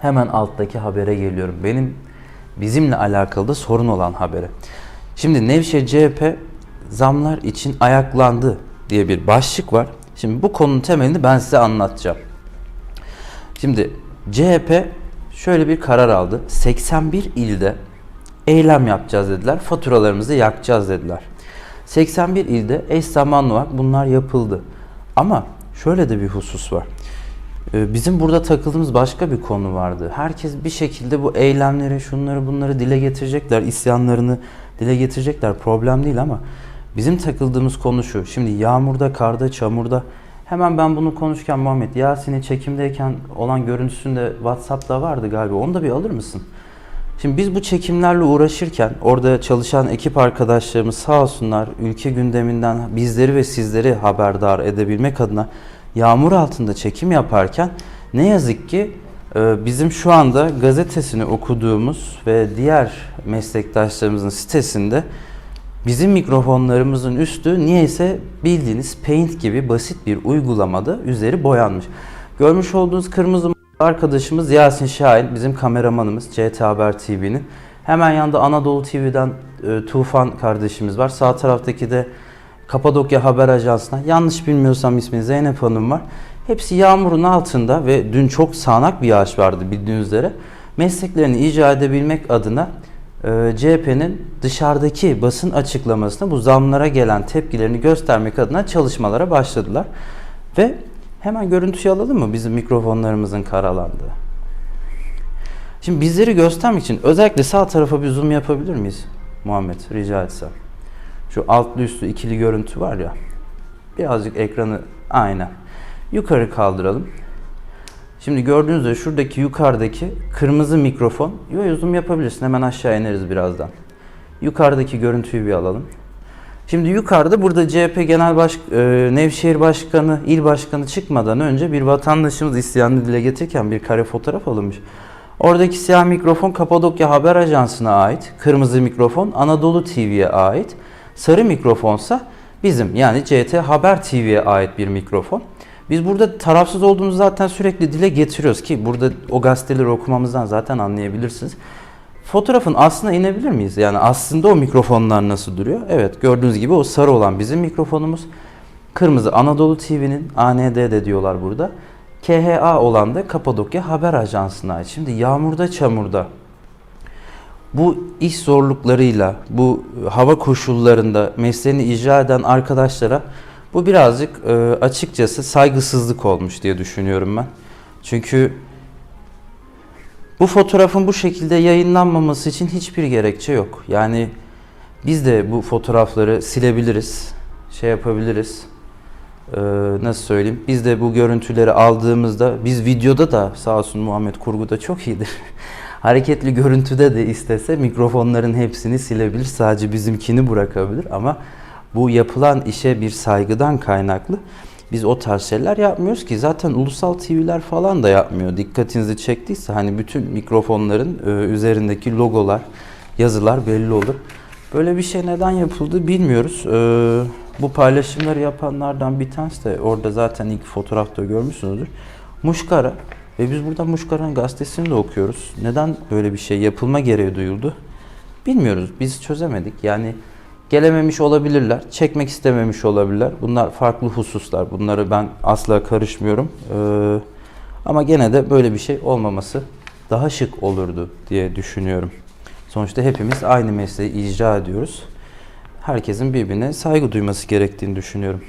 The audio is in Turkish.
Hemen alttaki habere geliyorum. Benim bizimle alakalı da sorun olan habere. Şimdi Nevşehir CHP zamlar için ayaklandı diye bir başlık var. Şimdi bu konunun temelini ben size anlatacağım. Şimdi CHP şöyle bir karar aldı. 81 ilde eylem yapacağız dediler. Faturalarımızı yakacağız dediler. 81 ilde eş zamanlı olarak bunlar yapıldı. Ama şöyle de bir husus var. Ee, Bizim burada takıldığımız başka bir konu vardı. Herkes bir şekilde bu eylemleri, şunları bunları dile getirecekler, isyanlarını dile getirecekler. Problem değil ama bizim takıldığımız konu şu. Şimdi yağmurda, karda, çamurda hemen ben bunu konuşurken Muhammed Yasin'i çekimdeyken olan görüntüsünde WhatsApp'ta vardı galiba. Onu da bir alır mısın? Şimdi biz bu çekimlerle uğraşırken orada çalışan ekip arkadaşlarımız sağ olsunlar ülke gündeminden bizleri ve sizleri haberdar edebilmek adına yağmur altında çekim yaparken ne yazık ki e, bizim şu anda gazetesini okuduğumuz ve diğer meslektaşlarımızın sitesinde bizim mikrofonlarımızın üstü niyeyse bildiğiniz Paint gibi basit bir uygulamada üzeri boyanmış. Görmüş olduğunuz kırmızı Arkadaşımız Yasin Şahin, bizim kameramanımız CT Haber TV'nin. Hemen yanında Anadolu TV'den e, Tufan kardeşimiz var. Sağ taraftaki de Kapadokya Haber Ajansı'na. Yanlış bilmiyorsam ismi Zeynep Hanım var. Hepsi yağmurun altında ve dün çok sağanak bir yağış vardı bildiğiniz üzere. Mesleklerini icra edebilmek adına e, CHP'nin dışarıdaki basın açıklamasında bu zamlara gelen tepkilerini göstermek adına çalışmalara başladılar. Ve Hemen görüntüyü alalım mı bizim mikrofonlarımızın karalandığı? Şimdi bizleri göstermek için özellikle sağ tarafa bir zoom yapabilir miyiz? Muhammed rica etsem. Şu altlı üstlü ikili görüntü var ya. Birazcık ekranı aynen. Yukarı kaldıralım. Şimdi gördüğünüz üzere şuradaki yukarıdaki kırmızı mikrofon. Yo, zoom yapabilirsin. Hemen aşağı ineriz birazdan. Yukarıdaki görüntüyü bir alalım. Şimdi yukarıda burada CHP Genel Baş e, Nevşehir Başkanı, il başkanı çıkmadan önce bir vatandaşımız isyanını dile getirirken bir kare fotoğraf alınmış. Oradaki siyah mikrofon Kapadokya Haber Ajansı'na ait, kırmızı mikrofon Anadolu TV'ye ait, sarı mikrofonsa bizim yani CT Haber TV'ye ait bir mikrofon. Biz burada tarafsız olduğumuzu zaten sürekli dile getiriyoruz ki burada o gazeteleri okumamızdan zaten anlayabilirsiniz. Fotoğrafın aslına inebilir miyiz? Yani aslında o mikrofonlar nasıl duruyor? Evet gördüğünüz gibi o sarı olan bizim mikrofonumuz. Kırmızı Anadolu TV'nin AND de diyorlar burada. KHA olan da Kapadokya Haber Ajansı'na ait. Şimdi yağmurda çamurda bu iş zorluklarıyla, bu hava koşullarında mesleğini icra eden arkadaşlara bu birazcık e, açıkçası saygısızlık olmuş diye düşünüyorum ben. Çünkü bu fotoğrafın bu şekilde yayınlanmaması için hiçbir gerekçe yok. Yani biz de bu fotoğrafları silebiliriz, şey yapabiliriz. Ee, nasıl söyleyeyim? Biz de bu görüntüleri aldığımızda, biz videoda da sağ olsun Muhammed kurguda çok iyidir. Hareketli görüntüde de istese mikrofonların hepsini silebilir. Sadece bizimkini bırakabilir ama bu yapılan işe bir saygıdan kaynaklı biz o tarz şeyler yapmıyoruz ki. Zaten ulusal TV'ler falan da yapmıyor. Dikkatinizi çektiyse hani bütün mikrofonların e, üzerindeki logolar, yazılar belli olur. Böyle bir şey neden yapıldı bilmiyoruz. E, bu paylaşımları yapanlardan bir tanesi de orada zaten ilk fotoğrafta görmüşsünüzdür. Muşkara ve biz burada Muşkara'nın gazetesini de okuyoruz. Neden böyle bir şey yapılma gereği duyuldu? Bilmiyoruz. Biz çözemedik. Yani gelememiş olabilirler, çekmek istememiş olabilirler. Bunlar farklı hususlar. Bunları ben asla karışmıyorum. Ee, ama gene de böyle bir şey olmaması daha şık olurdu diye düşünüyorum. Sonuçta hepimiz aynı mesleği icra ediyoruz. Herkesin birbirine saygı duyması gerektiğini düşünüyorum.